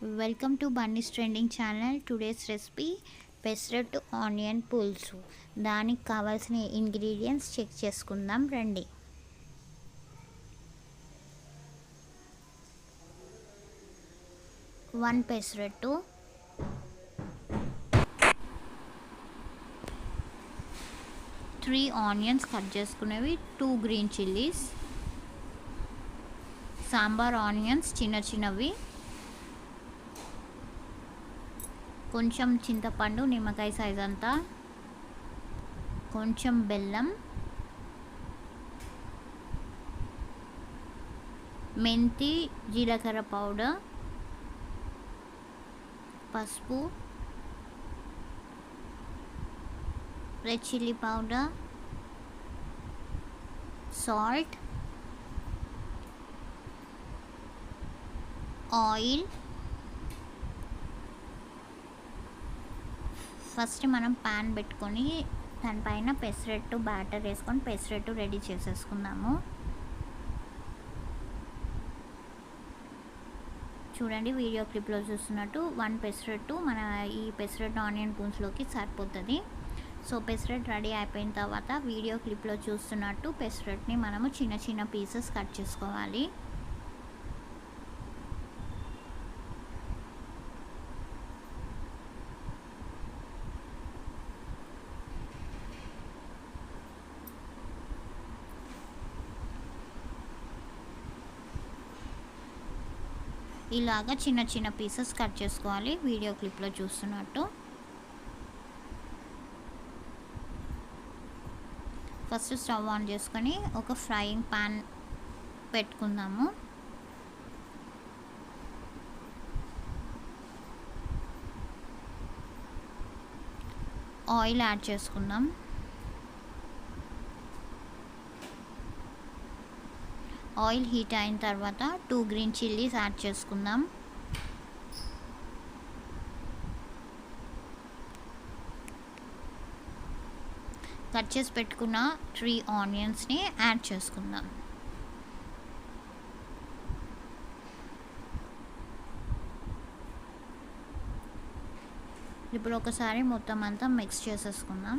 Welcome to Bunny's trending channel today's recipe pesarattu onion పులుసు దానికి కావాల్సిన ఇంగ్రీడియంట్స్ చెక్ చేసుకుందాం రండి. One pesarattu three onions cut చేసుకునేవి two green chillies sambar onions చిన్న చిన్నవి కొంచెం చింతపండు నిమ్మకాయ సైజ్ అంతా. కొంచెం బెల్లం. మెంతి జీలకర్ర పౌడర్ పసుపు. Red chilli powder salt oil first మనం పాన్ పెట్టుకొని దానిపైన పెసరెట్టు బ్యాటర్ వేసుకొని పెసరట్టు రెడీ చేసేసుకుందాము. చూడండి వీడియో క్లిప్లో చూస్తున్నట్టు వన్ పెసరట్టు మన ఈ పెసరట్టు ఆనియన్ పూన్స్లోకి సరిపోతుంది. సో పెసరట్ రెడీ అయిపోయిన తర్వాత వీడియో క్లిప్లో చూస్తున్నట్టు పెసరట్ని మనము చిన్న చిన్న పీసెస్ కట్ చేసుకోవాలి. ఇలాగా చిన్న చిన్న పీసెస్ కట్ చేసుకోవాలి. వీడియో క్లిప్లో చూస్తున్నట్టు. ఫస్ట్ స్టవ్ ఆన్ చేసుకొని ఒక ఫ్రైయింగ్ పాన్ పెట్టుకుందాము. ఆయిల్ యాడ్ చేసుకుందాం. ఆయిల్ హీట్ అయిన తర్వాత టూ గ్రీన్ చిల్లీస్ యాడ్ చేసుకుందాం. కట్ చేసి పెట్టుకున్న త్రీ ఆనియన్స్ని యాడ్ చేసుకుందాం. ఇప్పుడు ఒకసారి మొత్తం అంతా మిక్స్ చేసేసుకుందాం.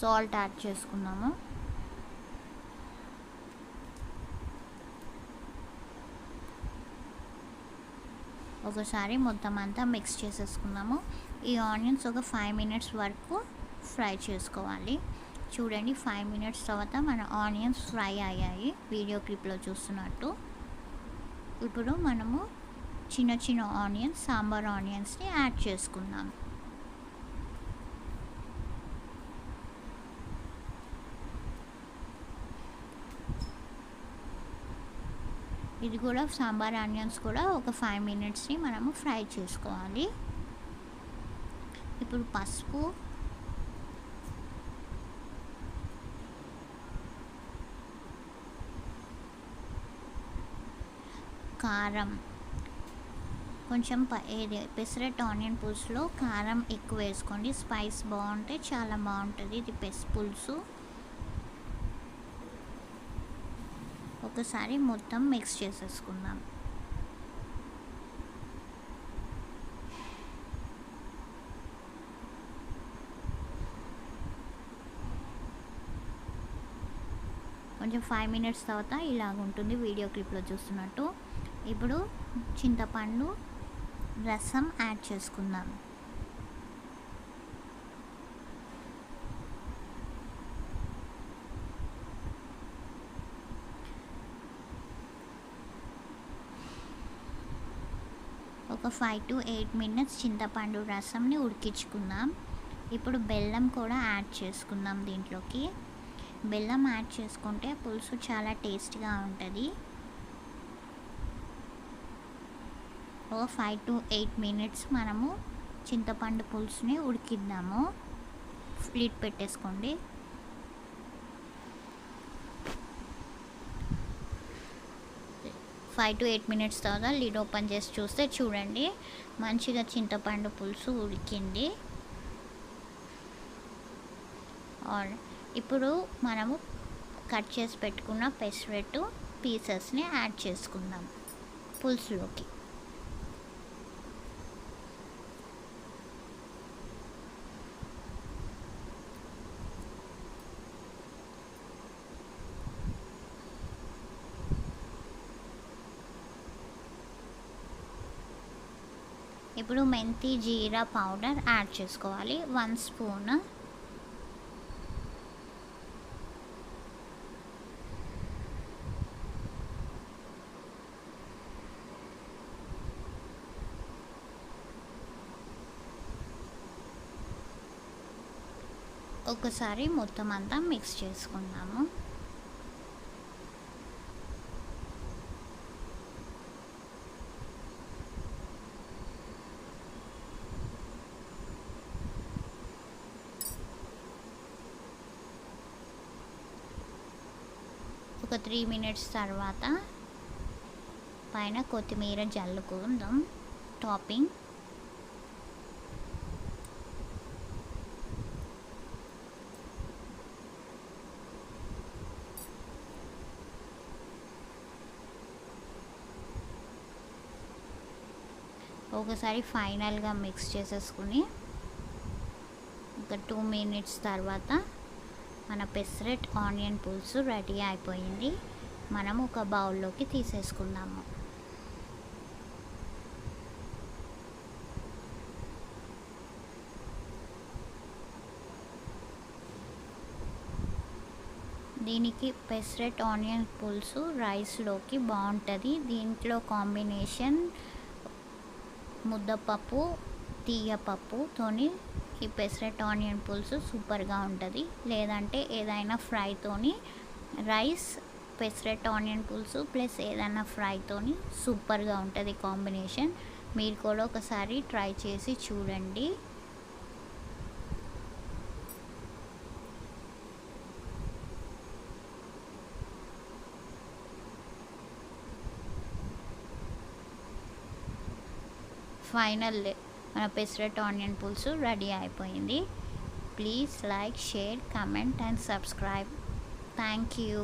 సాల్ట్ యాడ్ చేసుకున్నాము. ఒకసారి మొత్తం అంతా మిక్స్ చేసేసుకున్నాము. ఈ ఆనియన్స్ ఒక ఫైవ్ మినిట్స్ వరకు ఫ్రై చేసుకోవాలి. చూడండి ఫైవ్ మినిట్స్ తర్వాత మన ఆనియన్స్ ఫ్రై అయ్యాయి. వీడియో క్లిప్లో చూస్తున్నట్టు. ఇప్పుడు మనము చిన్న చిన్న ఆనియన్స్ సాంబార్ ఆనియన్స్ని యాడ్ చేసుకుందాం. ఇది కూడా సాంబార్ ఆనియన్స్ కూడా ఒక ఫైవ్ మినిట్స్ని మనము ఫ్రై చేసుకోవాలి. ఇప్పుడు పసుపు కారం కొంచెం ఏది పెసరట్ ఆనియన్ పులుసులో కారం ఎక్కువ వేసుకోండి. స్పైస్ బాగుంటే చాలా బాగుంటుంది. ఇది పెస్ పులుసు. ఒకసారి మొత్తం మిక్స్ చేసేసుకుందాం. కొంచెం ఫైవ్ మినిట్స్ తర్వాత ఇలాగ ఉంటుంది వీడియో క్లిప్లో చూస్తున్నట్టు. ఇప్పుడు చింతపండు రసం యాడ్ చేసుకుందాం. ఒక ఫైవ్ టు ఎయిట్ మినిట్స్ చింతపండు రసంని ఉడికించుకుందాం. ఇప్పుడు బెల్లం కూడా యాడ్ చేసుకుందాం దీంట్లోకి. బెల్లం యాడ్ చేసుకుంటే పులుసు చాలా టేస్ట్గా ఉంటుంది. ఒక ఫైవ్ టు ఎయిట్ మినిట్స్ మనము చింతపండు పులుసుని ఉడికిద్దాము. లిడ్ పెట్టేసుకోండి. ఫైవ్ టు ఎయిట్ మినిట్స్ తర్వాత లిడ్ ఓపెన్ చేసి చూస్తే చూడండి మంచిగా చింతపండు పులుసు ఉడికింది. ఆర్ ఇప్పుడు మనము కట్ చేసి పెట్టుకున్న పెసరెట్టు పీసెస్ని యాడ్ చేసుకుందాం పులుసులోకి. ఇప్పుడు మెంతి జీరా పౌడర్ యాడ్ చేసుకోవాలి. One spoon. ఒకసారి మొత్తం అంతా మిక్స్ చేసుకుందాము. ఒక త్రీ మినిట్స్ తర్వాత పైన కొత్తిమీర జల్లుకుందాం. టాపింగ్ ఒకసారి ఫైనల్గా మిక్స్ చేసేసుకుని ఒక టూ మినిట్స్ తర్వాత మన పెసరెట్ ఆనియన్ పులుసు రెడీ అయిపోయింది. మనం ఒక బౌల్లోకి తీసేసుకుందాము. దీనికి పెసరెట్ ఆనియన్ పులుసు రైస్లోకి బాగుంటుంది దీంట్లో కాంబినేషన్ ముద్దపప్పు తీయపప్పుతోని ఈ పెసరెట్ ఆనియన్ పులుసు సూపర్గా ఉంటుంది. లేదంటే ఏదైనా ఫ్రైతోని రైస్ పెసరెట్ ఆనియన్ పులుసు ప్లస్ ఏదైనా ఫ్రైతోని సూపర్గా ఉంటుంది కాంబినేషన్. మీరు కూడా ఒకసారి ట్రై చేసి చూడండి. ఫైనల్ మన పెసరెట్ ఆనియన్ పులుసు రెడీ అయిపోయింది. Please like share comment and subscribe. Thank you.